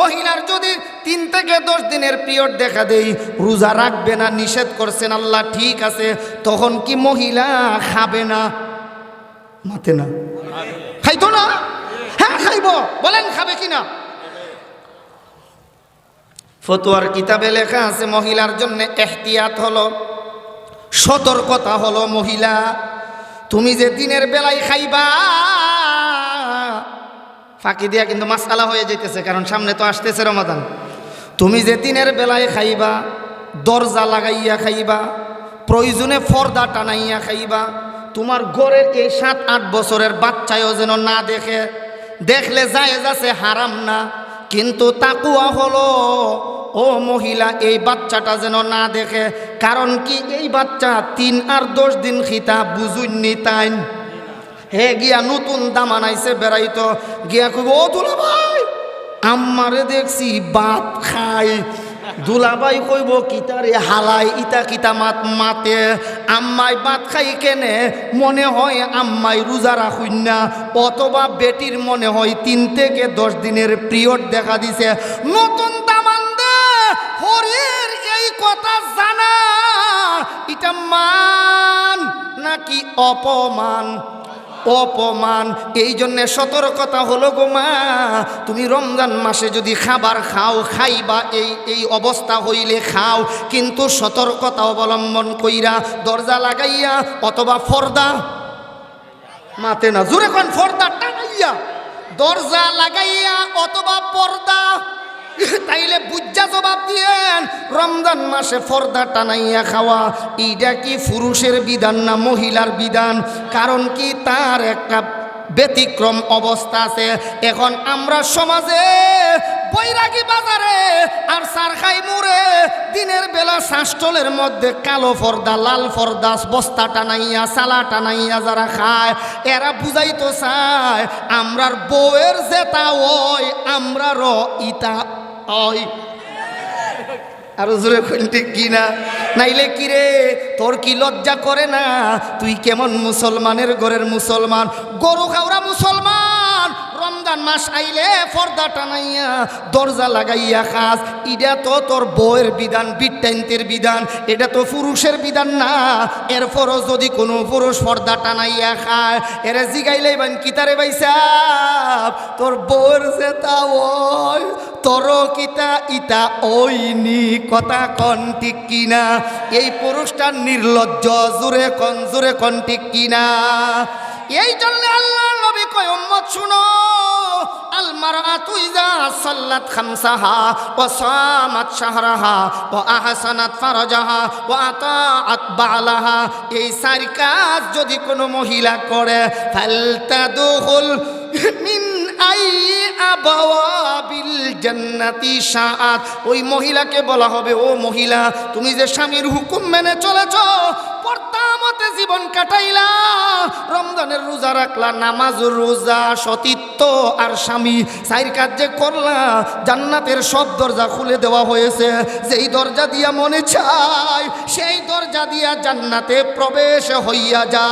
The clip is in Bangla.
মহিলার যদি তিন থেকে দশ দিনের পিরিয়ড দেখা দেই, রোজা রাখবে না, নিষেধ করছেন আল্লাহ, ঠিক আছে, তখন কি মহিলা খাবে না? মাতে না। খাইতো না? হ্যাঁ খাইব। বলেন, খাবে কি না? ফতুয়ার কিতাবে লেখা আছে, মহিলার জন্য এহতিয়াত হলো, সতর্কতা হলো মহিলা, তুমি যে দিনের বেলায় খাইবা ফাঁকি দিয়া কিন্তু মাসালা হয়ে যেতেছে কারণ সামনে তো আসতেছে রমাদান। তুমি যে দিনের বেলায় খাইবা, দরজা লাগাইয়া খাইবা, প্রয়োজনে ফর্দা টানাইয়া খাইবা, তোমার ঘরের এই সাত, আট বছরের বাচ্চায়ও যেন না দেখে, দেখলে জায়েজ আছে, হারাম না, কিন্তু তাকুয়া হলো, ও মহিলা, এই বাচ্চাটা যেন না দেখে, কারণ কি এই বাচ্চা তিন আর দশ দিন খিতা বুঝুননি তাইন। হে গিয়া নতুন দামান আইসে বেড়াইতো। গিয়া কইব, ও দুলা ভাই, আম্মারে দেখছি বাপ খাই দুলাবাই কইব কিতারে হালাই ইতা কিতা মাত মাতে। আম্মাই বাত খাই কেনে? মনে হয় আম্মাই রোজা রাখুন না। অথবা বেটির মনে হয় তিন থেকে দশ দিনের পিরিয়ড দেখা দিছে। নতুন দামান দে হরির এই কথা জানা। এটা মান নাকি অপমান? অপমান। এই জন্যে সতর্কতা হলো গো মা, তুমি রমজান মাসে যদি খাবার খাও, খাইবা, এই এই অবস্থা হইলে খাও। কিন্তু সতর্কতা অবলম্বন কইরা দরজা লাগাইয়া অথবা ফর্দা, মাতে না, জোরে কোন, ফর্দা টানাইয়া দরজা লাগাইয়া রমজান মাসে ফর্দা টানাইয়া খাওয়া, এইটা কি পুরুষের বিধান না মহিলার বিধান? কারণ কি তার একটা ব্যতিক্রম অবস্থা আছে। এখন আমরা সমাজে বৈরাগী বাজারে আর সারখাই মোড়ে, দিনের বেলা শাসটলের মধ্যে কালো ফর্দা, লাল ফর্দা, বস্তা টানাইয়া সালা টানাইয়া যারা খায়, এরা বুঝাইতো চায় আমরার বউয়ের জেতা ওই আমরার ইতা ওই। আরও জোরে খুলতে কি না? নাইলে কি রে? তোর কি লজ্জা করে না? তুই কেমন মুসলমানের ঘরের মুসলমান? গরু খাওয়া মুসলমান? রমজান মাস আইলে পর্দা টানাইয়া, দরজা লাগাইয়া খাস। এটা তো তোর বউয়ের বিধান বিটাইন্তের বিধান, এটা তো পুরুষের বিধান না। এরপরও যদি কোনো পুরুষ পর্দা টানাইয়া খায়, এরা জিগাইলে বান কিতারে বাইসাব তোর বউয়ের জেতা ওই তোর কিতা ইতা ওই নি কথা কন ঠিক কিনা? এই পুরুষটা নির্লজ্জ, জোরে কন জোরে কন ঠিক কিনা? এই জন্য আল্লাহ নবী কয়, উম্মত, শুনো। এই কাজ যদি কোনো মহিলা করে মিন আই ওই মহিলাকে বলা হবে, ও মহিলা, তুমি যে স্বামীর হুকুম মেনে চলেছ, পর্দা মতে জীবন কাটাইলা। রমজানের রোজা রাখলা, নামাজ, রোজা, সতীত্ব আর স্বামী। সাইর কাজ যে করলা, জান্নাতের সব দরজা খুলে দেওয়া হয়েছে। যেই দরজা দিয়া মনে চাই সেই দরজা দিয়া জান্নাতে প্রবেশ হইয়া যাও।